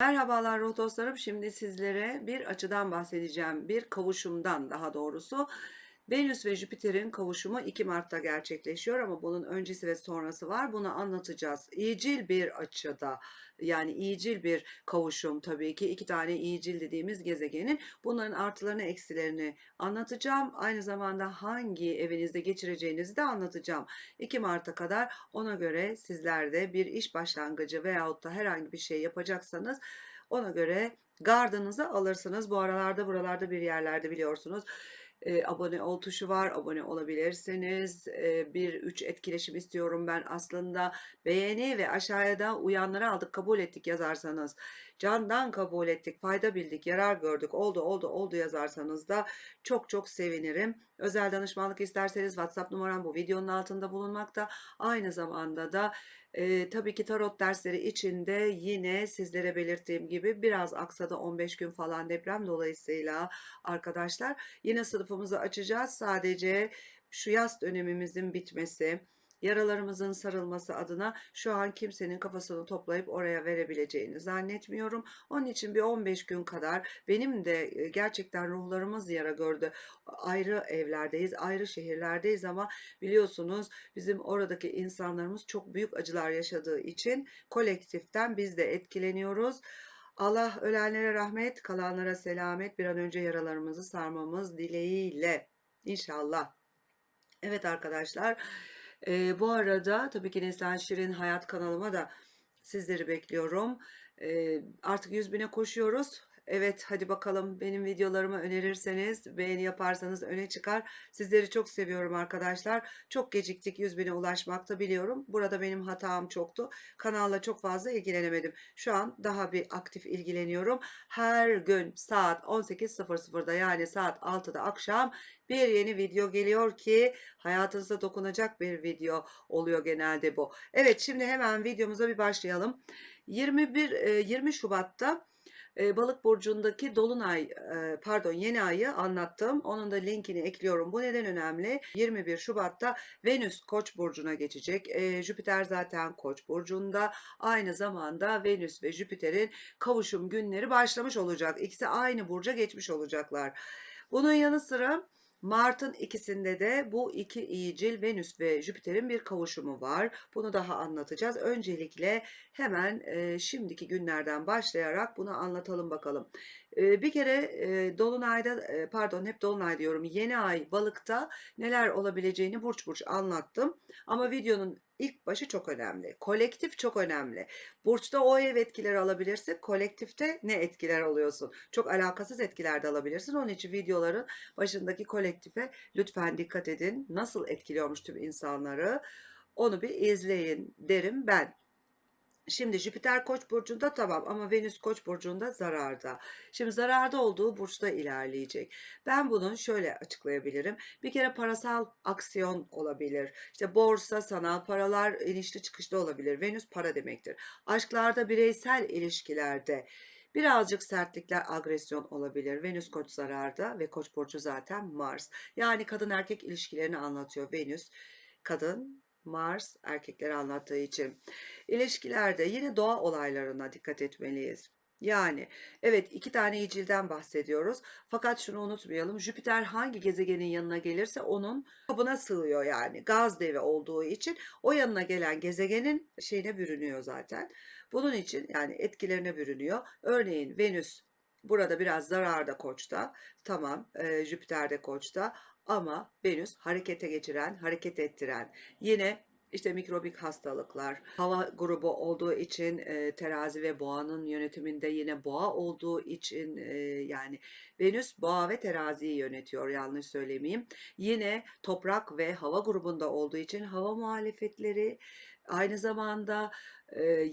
Merhabalar ruh dostlarım. Şimdi sizlere bir açıdan bahsedeceğim. Bir kavuşumdan daha doğrusu. Venüs ve Jüpiter'in kavuşumu 2 Mart'ta gerçekleşiyor ama bunun öncesi ve sonrası var. Bunu anlatacağız. İyicil bir açıda yani iyicil bir kavuşum tabii ki. iki tane iyicil dediğimiz gezegenin bunların artılarını eksilerini anlatacağım. Aynı zamanda hangi evinizde geçireceğinizi de anlatacağım. 2 Mart'a kadar ona göre sizler de bir iş başlangıcı veyahut da herhangi bir şey yapacaksanız ona göre gardınızı alırsınız. Bu aralarda buralarda bir yerlerde biliyorsunuz e, abone ol tuşu var. Abone olabilirsiniz. E, bir üç etkileşim istiyorum ben aslında. Beğeni ve aşağıya da uyanları aldık kabul ettik yazarsanız. Candan kabul ettik, fayda bildik, yarar gördük, oldu oldu oldu yazarsanız da çok çok sevinirim. Özel danışmanlık isterseniz WhatsApp numaram bu videonun altında bulunmakta. Aynı zamanda da e, tabii ki tarot dersleri içinde yine sizlere belirttiğim gibi biraz aksadı 15 gün falan deprem dolayısıyla arkadaşlar yine sınıfımızı açacağız. Sadece şu yaz dönemimizin bitmesi, yaralarımızın sarılması adına şu an kimsenin kafasını toplayıp oraya verebileceğini zannetmiyorum. Onun için bir 15 gün kadar benim de e, gerçekten ruhlarımız yara gördü. Ayrı evlerdeyiz, ayrı şehirlerdeyiz ama biliyorsunuz bizim oradaki insanlarımız çok büyük acılar yaşadığı için kolektiften biz de etkileniyoruz. Allah ölenlere rahmet, kalanlara selamet, bir an önce yaralarımızı sarmamız dileğiyle. İnşallah. Evet arkadaşlar, e, bu arada tabii ki Neslihan Şirin Hayat kanalıma da sizleri bekliyorum. E, artık 100 bine koşuyoruz. Evet hadi bakalım benim videolarımı önerirseniz beğeni yaparsanız öne çıkar. Sizleri çok seviyorum arkadaşlar. Çok geciktik 100 bine ulaşmakta biliyorum. Burada benim hatam çoktu. Kanalla çok fazla ilgilenemedim. Şu an daha bir aktif ilgileniyorum. Her gün saat 18.00'da yani saat 6'da akşam bir yeni video geliyor ki hayatınıza dokunacak bir video oluyor genelde bu. Evet şimdi hemen videomuza bir başlayalım. 21 20 Şubat'ta e, Balık burcundaki dolunay e, pardon yeni ayı anlattım. Onun da linkini ekliyorum. Bu neden önemli? 21 Şubat'ta Venüs Koç burcuna geçecek. E, Jüpiter zaten Koç burcunda. Aynı zamanda Venüs ve Jüpiter'in kavuşum günleri başlamış olacak. İkisi aynı burca geçmiş olacaklar. Bunun yanı sıra Mart'ın ikisinde de bu iki iyicil Venüs ve Jüpiter'in bir kavuşumu var. Bunu daha anlatacağız. Öncelikle hemen e, şimdiki günlerden başlayarak bunu anlatalım bakalım. Bir kere Dolunay'da pardon hep Dolunay diyorum yeni ay balıkta neler olabileceğini burç burç anlattım. Ama videonun ilk başı çok önemli. Kolektif çok önemli. Burçta o ev etkileri alabilirsin. Kolektifte ne etkiler alıyorsun? Çok alakasız etkiler de alabilirsin. Onun için videoların başındaki kolektife lütfen dikkat edin. Nasıl etkiliyormuş tüm insanları? Onu bir izleyin derim ben. Şimdi Jüpiter Koç burcunda tamam ama Venüs Koç burcunda zararda. Şimdi zararda olduğu burçta ilerleyecek. Ben bunun şöyle açıklayabilirim. Bir kere parasal aksiyon olabilir. İşte borsa, sanal paralar inişli çıkışlı olabilir. Venüs para demektir. Aşklarda, bireysel ilişkilerde Birazcık sertlikler, agresyon olabilir. Venüs koç zararda ve koç burcu zaten Mars. Yani kadın erkek ilişkilerini anlatıyor Venüs. Kadın Mars erkekleri anlattığı için. İlişkilerde yine doğa olaylarına dikkat etmeliyiz. Yani evet iki tane iyicilden bahsediyoruz. Fakat şunu unutmayalım. Jüpiter hangi gezegenin yanına gelirse onun kabına sığıyor yani. Gaz devi olduğu için o yanına gelen gezegenin şeyine bürünüyor zaten. Bunun için yani etkilerine bürünüyor. Örneğin Venüs burada biraz zararda koçta. Tamam e, Jüpiter de koçta ama Venüs harekete geçiren, hareket ettiren. Yine işte mikrobik hastalıklar, hava grubu olduğu için e, terazi ve boğanın yönetiminde yine boğa olduğu için e, yani Venüs boğa ve teraziyi yönetiyor yanlış söylemeyeyim. Yine toprak ve hava grubunda olduğu için hava muhalefetleri aynı zamanda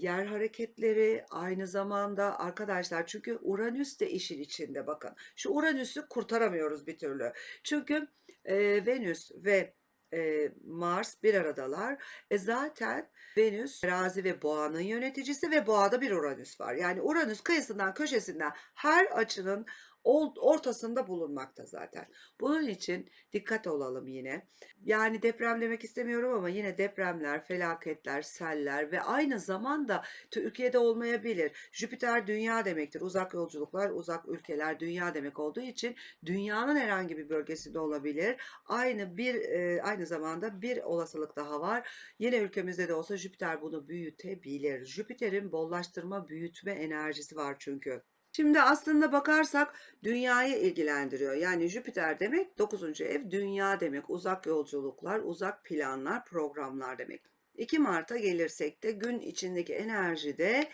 yer hareketleri aynı zamanda arkadaşlar çünkü Uranüs de işin içinde bakın. Şu Uranüs'ü kurtaramıyoruz bir türlü. Çünkü e, Venüs ve e, Mars bir aradalar. E zaten Venüs terazi ve boğanın yöneticisi ve boğada bir Uranüs var. Yani Uranüs kıyısından köşesinden her açının ortasında bulunmakta zaten. Bunun için dikkat olalım yine. Yani deprem demek istemiyorum ama yine depremler, felaketler, seller ve aynı zamanda Türkiye'de olmayabilir. Jüpiter dünya demektir. Uzak yolculuklar, uzak ülkeler dünya demek olduğu için dünyanın herhangi bir bölgesinde olabilir. Aynı bir e, aynı zamanda bir olasılık daha var. Yine ülkemizde de olsa Jüpiter bunu büyütebilir. Jüpiter'in bollaştırma, büyütme enerjisi var çünkü. Şimdi aslında bakarsak dünyayı ilgilendiriyor. Yani Jüpiter demek 9. ev dünya demek. Uzak yolculuklar, uzak planlar, programlar demek. 2 Mart'a gelirsek de gün içindeki enerjide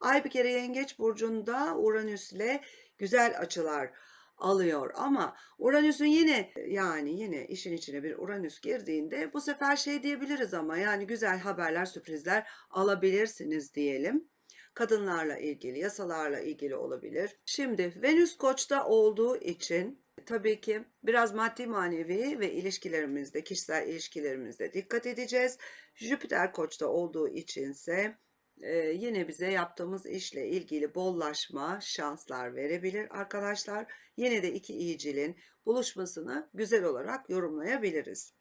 Ay bir kere Yengeç burcunda Uranüs'le güzel açılar alıyor ama Uranüs'ün yine yani yine işin içine bir Uranüs girdiğinde bu sefer şey diyebiliriz ama yani güzel haberler, sürprizler alabilirsiniz diyelim kadınlarla ilgili, yasalarla ilgili olabilir. Şimdi Venüs Koç'ta olduğu için tabii ki biraz maddi manevi ve ilişkilerimizde, kişisel ilişkilerimizde dikkat edeceğiz. Jüpiter Koç'ta olduğu içinse e, yine bize yaptığımız işle ilgili bollaşma, şanslar verebilir arkadaşlar. Yine de iki iyicilin buluşmasını güzel olarak yorumlayabiliriz.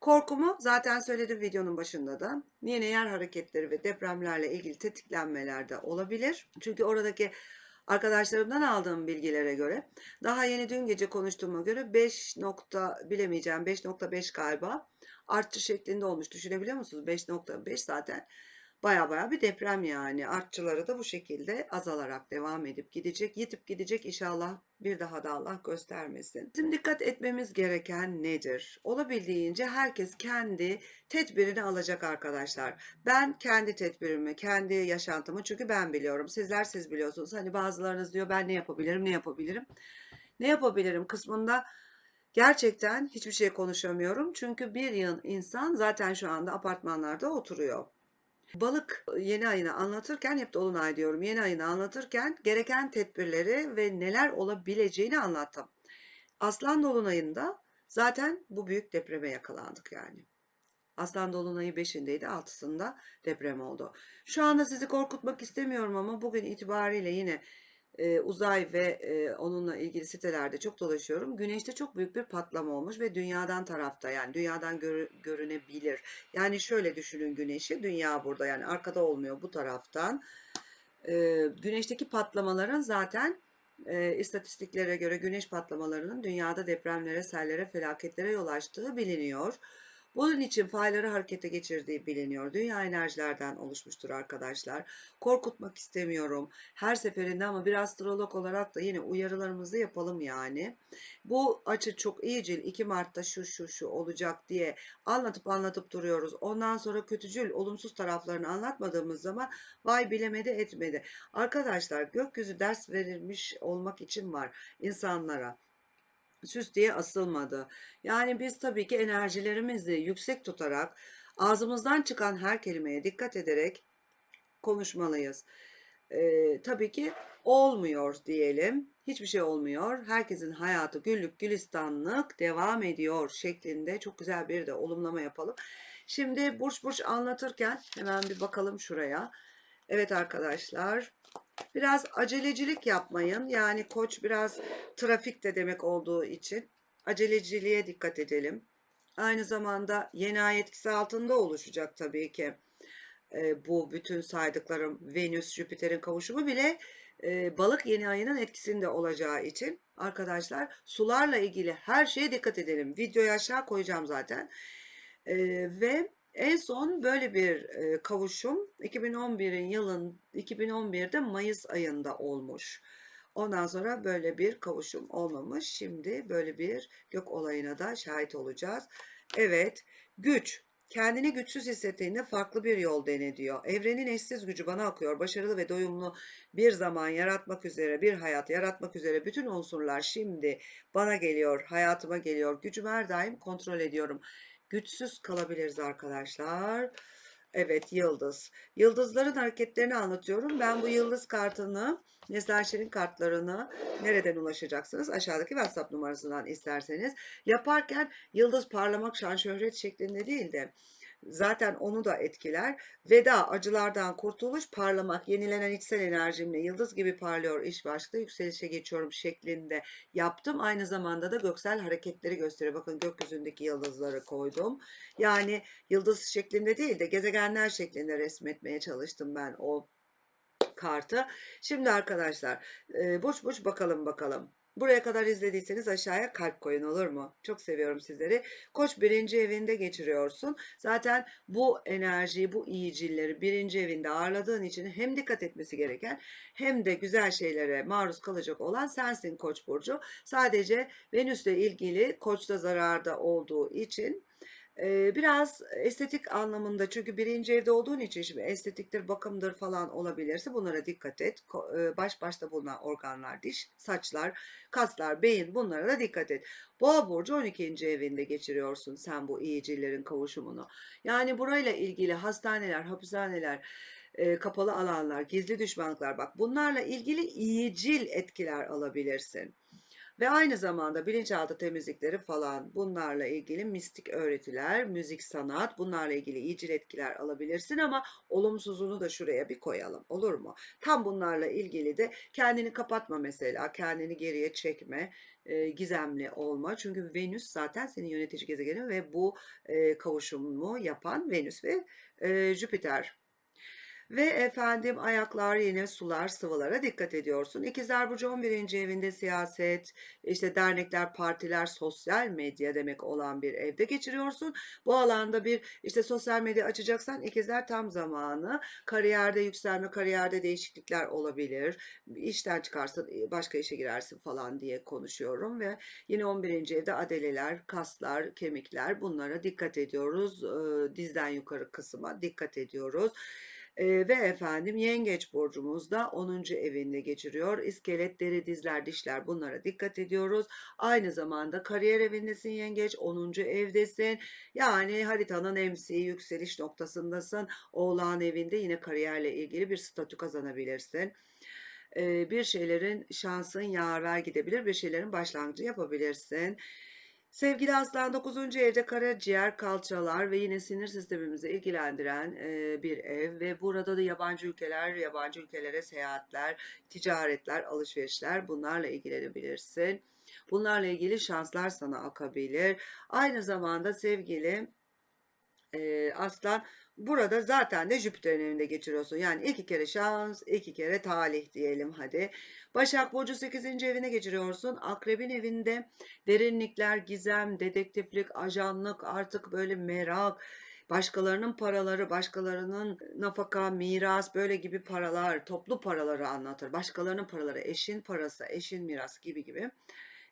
Korkumu zaten söyledim videonun başında da. Yine yer hareketleri ve depremlerle ilgili tetiklenmeler de olabilir. Çünkü oradaki arkadaşlarımdan aldığım bilgilere göre daha yeni dün gece konuştuğuma göre 5 nokta bilemeyeceğim 5.5 galiba artçı şeklinde olmuş. Düşünebiliyor musunuz? 5.5 zaten baya baya bir deprem yani. Artçıları da bu şekilde azalarak devam edip gidecek. Yitip gidecek inşallah bir daha da Allah göstermesin. Bizim dikkat etmemiz gereken nedir? Olabildiğince herkes kendi tedbirini alacak arkadaşlar. Ben kendi tedbirimi, kendi yaşantımı çünkü ben biliyorum. Sizler siz biliyorsunuz. Hani bazılarınız diyor ben ne yapabilirim, ne yapabilirim? Ne yapabilirim kısmında gerçekten hiçbir şey konuşamıyorum. Çünkü bir yıl insan zaten şu anda apartmanlarda oturuyor. Balık yeni ayını anlatırken hep dolunay diyorum. Yeni ayını anlatırken gereken tedbirleri ve neler olabileceğini anlattım. Aslan dolunayında zaten bu büyük depreme yakalandık yani. Aslan dolunayı 5'indeydi 6'sında deprem oldu. Şu anda sizi korkutmak istemiyorum ama bugün itibariyle yine uzay ve onunla ilgili sitelerde çok dolaşıyorum. Güneşte çok büyük bir patlama olmuş ve dünyadan tarafta yani dünyadan görü- görünebilir. Yani şöyle düşünün güneşi dünya burada yani arkada olmuyor bu taraftan. Güneşteki patlamaların zaten e, istatistiklere göre güneş patlamalarının dünyada depremlere, sellere, felaketlere yol açtığı biliniyor. Bunun için fayları harekete geçirdiği biliniyor. Dünya enerjilerden oluşmuştur arkadaşlar. Korkutmak istemiyorum. Her seferinde ama bir astrolog olarak da yine uyarılarımızı yapalım yani. Bu açı çok iyicil 2 Mart'ta şu şu şu olacak diye anlatıp anlatıp duruyoruz. Ondan sonra kötücül olumsuz taraflarını anlatmadığımız zaman vay bilemedi etmedi. Arkadaşlar gökyüzü ders verilmiş olmak için var insanlara süs diye asılmadı. Yani biz tabii ki enerjilerimizi yüksek tutarak ağzımızdan çıkan her kelimeye dikkat ederek konuşmalıyız. Ee, tabii ki olmuyor diyelim. Hiçbir şey olmuyor. Herkesin hayatı güllük gülistanlık devam ediyor şeklinde çok güzel bir de olumlama yapalım. Şimdi burç burç anlatırken hemen bir bakalım şuraya. Evet arkadaşlar Biraz acelecilik yapmayın. Yani koç biraz trafik de demek olduğu için aceleciliğe dikkat edelim. Aynı zamanda yeni ay etkisi altında oluşacak tabii ki. E, bu bütün saydıklarım Venüs, Jüpiter'in kavuşumu bile e, balık yeni ayının etkisinde olacağı için arkadaşlar sularla ilgili her şeye dikkat edelim. Videoyu aşağı koyacağım zaten. E, ve en son böyle bir kavuşum 2011'in yılın 2011'de Mayıs ayında olmuş. Ondan sonra böyle bir kavuşum olmamış. Şimdi böyle bir gök olayına da şahit olacağız. Evet, güç. Kendini güçsüz hissettiğinde farklı bir yol dene diyor. Evrenin eşsiz gücü bana akıyor. Başarılı ve doyumlu bir zaman yaratmak üzere, bir hayat yaratmak üzere bütün unsurlar şimdi bana geliyor, hayatıma geliyor. Gücümü her daim kontrol ediyorum güçsüz kalabiliriz arkadaşlar. Evet yıldız. Yıldızların hareketlerini anlatıyorum. Ben bu yıldız kartını, Neslihan kartlarını nereden ulaşacaksınız? Aşağıdaki WhatsApp numarasından isterseniz. Yaparken yıldız parlamak şan şöhret şeklinde değil de Zaten onu da etkiler. Veda, acılardan kurtuluş, parlamak, yenilenen içsel enerjimle yıldız gibi parlıyor iş başta yükselişe geçiyorum şeklinde yaptım. Aynı zamanda da göksel hareketleri gösteriyor. Bakın gökyüzündeki yıldızları koydum. Yani yıldız şeklinde değil de gezegenler şeklinde resmetmeye çalıştım ben o kartı. Şimdi arkadaşlar e, burç burç bakalım bakalım. Buraya kadar izlediyseniz aşağıya kalp koyun olur mu? Çok seviyorum sizleri. Koç birinci evinde geçiriyorsun. Zaten bu enerjiyi, bu iyicilleri birinci evinde ağırladığın için hem dikkat etmesi gereken hem de güzel şeylere maruz kalacak olan sensin Koç burcu. Sadece Venüs'le ilgili Koç'ta zararda olduğu için Biraz estetik anlamında çünkü birinci evde olduğun için şimdi estetiktir, bakımdır falan olabilirse bunlara dikkat et. Baş başta bulunan organlar, diş, saçlar, kaslar, beyin bunlara da dikkat et. Boğa burcu 12. evinde geçiriyorsun sen bu iyicillerin kavuşumunu. Yani burayla ilgili hastaneler, hapishaneler, kapalı alanlar, gizli düşmanlıklar bak bunlarla ilgili iyicil etkiler alabilirsin. Ve aynı zamanda bilinçaltı temizlikleri falan bunlarla ilgili mistik öğretiler, müzik, sanat bunlarla ilgili iyicil etkiler alabilirsin ama olumsuzunu da şuraya bir koyalım olur mu? Tam bunlarla ilgili de kendini kapatma mesela, kendini geriye çekme, e, gizemli olma. Çünkü Venüs zaten senin yönetici gezegenin ve bu e, kavuşumu yapan Venüs ve e, Jüpiter. Ve efendim ayaklar yine sular sıvılara dikkat ediyorsun. İkizler Burcu 11. evinde siyaset, işte dernekler, partiler, sosyal medya demek olan bir evde geçiriyorsun. Bu alanda bir işte sosyal medya açacaksan ikizler tam zamanı. Kariyerde yükselme, kariyerde değişiklikler olabilir. İşten çıkarsın, başka işe girersin falan diye konuşuyorum ve yine 11. evde adeleler, kaslar, kemikler bunlara dikkat ediyoruz. Dizden yukarı kısma dikkat ediyoruz. Eee, ve efendim yengeç burcumuz da 10. evinde geçiriyor. İskelet, deri, dizler, dişler bunlara dikkat ediyoruz. Aynı zamanda kariyer evindesin yengeç, 10. evdesin. Yani haritanın MC yükseliş noktasındasın. Oğlağın evinde yine kariyerle ilgili bir statü kazanabilirsin. Bir şeylerin şansın yaver gidebilir, bir şeylerin başlangıcı yapabilirsin. Sevgili Aslan 9. evde karaciğer, kalçalar ve yine sinir sistemimizi ilgilendiren e, bir ev ve burada da yabancı ülkeler, yabancı ülkelere seyahatler, ticaretler, alışverişler bunlarla ilgilenebilirsin. Bunlarla ilgili şanslar sana akabilir. Aynı zamanda sevgili e, Aslan burada zaten de Jüpiter'in evinde geçiriyorsun. Yani iki kere şans, iki kere talih diyelim hadi. Başak Burcu 8. evine geçiriyorsun. Akrebin evinde derinlikler, gizem, dedektiflik, ajanlık, artık böyle merak, başkalarının paraları, başkalarının nafaka, miras böyle gibi paralar, toplu paraları anlatır. Başkalarının paraları, eşin parası, eşin mirası gibi gibi.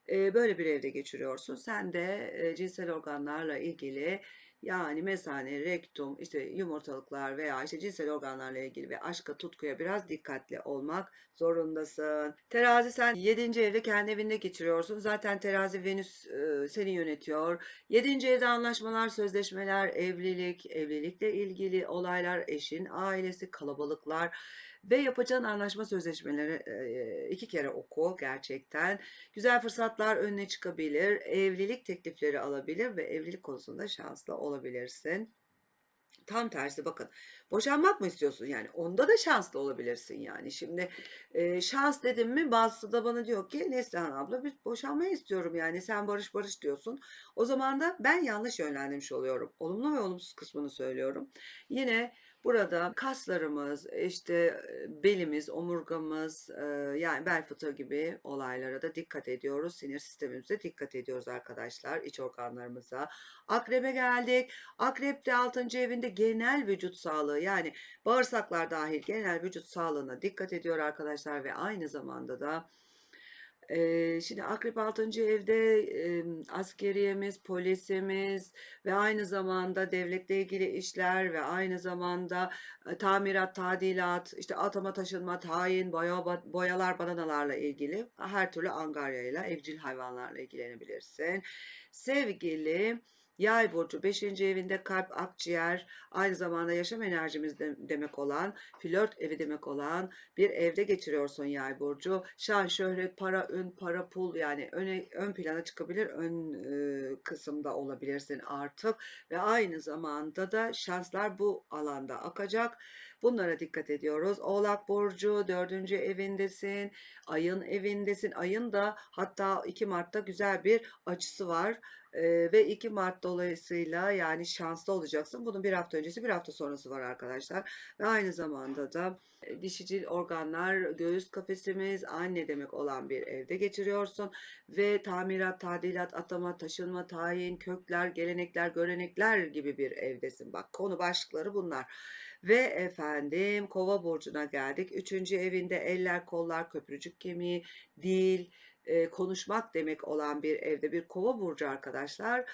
Böyle bir evde geçiriyorsun. Sen de cinsel organlarla ilgili yani mesane, rektum, işte yumurtalıklar veya işte cinsel organlarla ilgili ve aşka, tutkuya biraz dikkatli olmak zorundasın. Terazi sen 7. evde kendi evinde geçiriyorsun. Zaten terazi Venüs e, seni yönetiyor. 7. evde anlaşmalar, sözleşmeler, evlilik, evlilikle ilgili olaylar, eşin, ailesi, kalabalıklar ve yapacağın anlaşma sözleşmeleri iki kere oku gerçekten. Güzel fırsatlar önüne çıkabilir, evlilik teklifleri alabilir ve evlilik konusunda şanslı olabilirsin. Tam tersi bakın boşanmak mı istiyorsun? Yani onda da şanslı olabilirsin yani. Şimdi e, şans dedim mi bazısı da bana diyor ki Neslihan abla biz boşanmayı istiyorum yani sen barış barış diyorsun. O zaman da ben yanlış yönlendirmiş oluyorum. Olumlu ve olumsuz kısmını söylüyorum. Yine Burada kaslarımız, işte belimiz, omurgamız, yani bel fıtığı gibi olaylara da dikkat ediyoruz. Sinir sistemimize dikkat ediyoruz arkadaşlar, iç organlarımıza. Akrebe geldik. Akrepte 6. evinde genel vücut sağlığı yani bağırsaklar dahil genel vücut sağlığına dikkat ediyor arkadaşlar ve aynı zamanda da Eee, şimdi Akrep 6. evde em, askeriyemiz, polisimiz ve aynı zamanda devletle ilgili işler ve aynı zamanda e, tamirat, tadilat, işte atama taşınma, tayin, boya, boyalar, badanalarla ilgili her türlü angaryayla, evcil hayvanlarla ilgilenebilirsin. Sevgili Yay burcu 5. evinde kalp, akciğer, aynı zamanda yaşam enerjimiz de- demek olan, flört evi demek olan bir evde geçiriyorsun Yay burcu. Şan, şöhret, para, ün, para, pul yani öne, ön plana çıkabilir, ön e, kısımda olabilirsin artık ve aynı zamanda da şanslar bu alanda akacak. Bunlara dikkat ediyoruz. Oğlak burcu dördüncü evindesin, ayın evindesin. Ayın da hatta 2 Mart'ta güzel bir açısı var. Ve 2 Mart dolayısıyla yani şanslı olacaksın. Bunun bir hafta öncesi bir hafta sonrası var arkadaşlar. Ve aynı zamanda da dişicil organlar, göğüs kafesimiz, anne demek olan bir evde geçiriyorsun. Ve tamirat, tadilat, atama, taşınma, tayin, kökler, gelenekler, görenekler gibi bir evdesin. Bak konu başlıkları bunlar. Ve efendim kova burcuna geldik. Üçüncü evinde eller, kollar, köprücük kemiği, dil, konuşmak demek olan bir evde bir kova burcu arkadaşlar.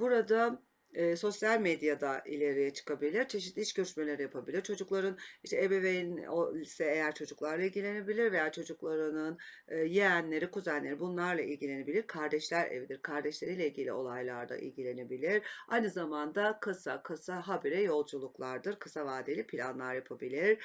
Burada e, sosyal medyada ileriye çıkabilir, çeşitli iş görüşmeleri yapabilir. Çocukların işte ebeveyn ise eğer çocuklarla ilgilenebilir veya çocuklarının e, yeğenleri, kuzenleri bunlarla ilgilenebilir. Kardeşler evidir. Kardeşleriyle ilgili olaylarda ilgilenebilir. Aynı zamanda kısa kısa habire yolculuklardır. Kısa vadeli planlar yapabilir.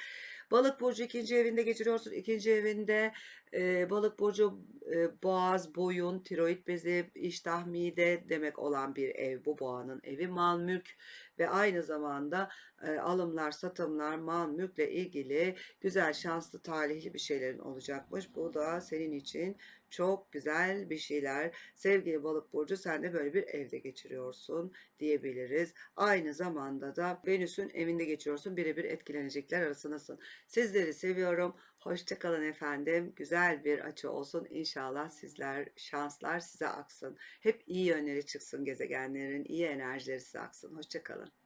Balık burcu ikinci evinde geçiriyorsun. İkinci evinde e, balık burcu e, boğaz, boyun, tiroid bezi, iştah, mide demek olan bir ev. Bu boğanın evi mal, mülk ve aynı zamanda e, alımlar, satımlar, mal, mülkle ilgili güzel, şanslı, talihli bir şeylerin olacakmış. Bu da senin için çok güzel bir şeyler. Sevgili balık burcu sen de böyle bir evde geçiriyorsun diyebiliriz. Aynı zamanda da Venüs'ün evinde geçiriyorsun. Birebir etkilenecekler arasındasın. Sizleri seviyorum. Hoşçakalın efendim. Güzel bir açı olsun. İnşallah sizler, şanslar size aksın. Hep iyi yönleri çıksın gezegenlerin, iyi enerjileri size aksın. Hoşçakalın.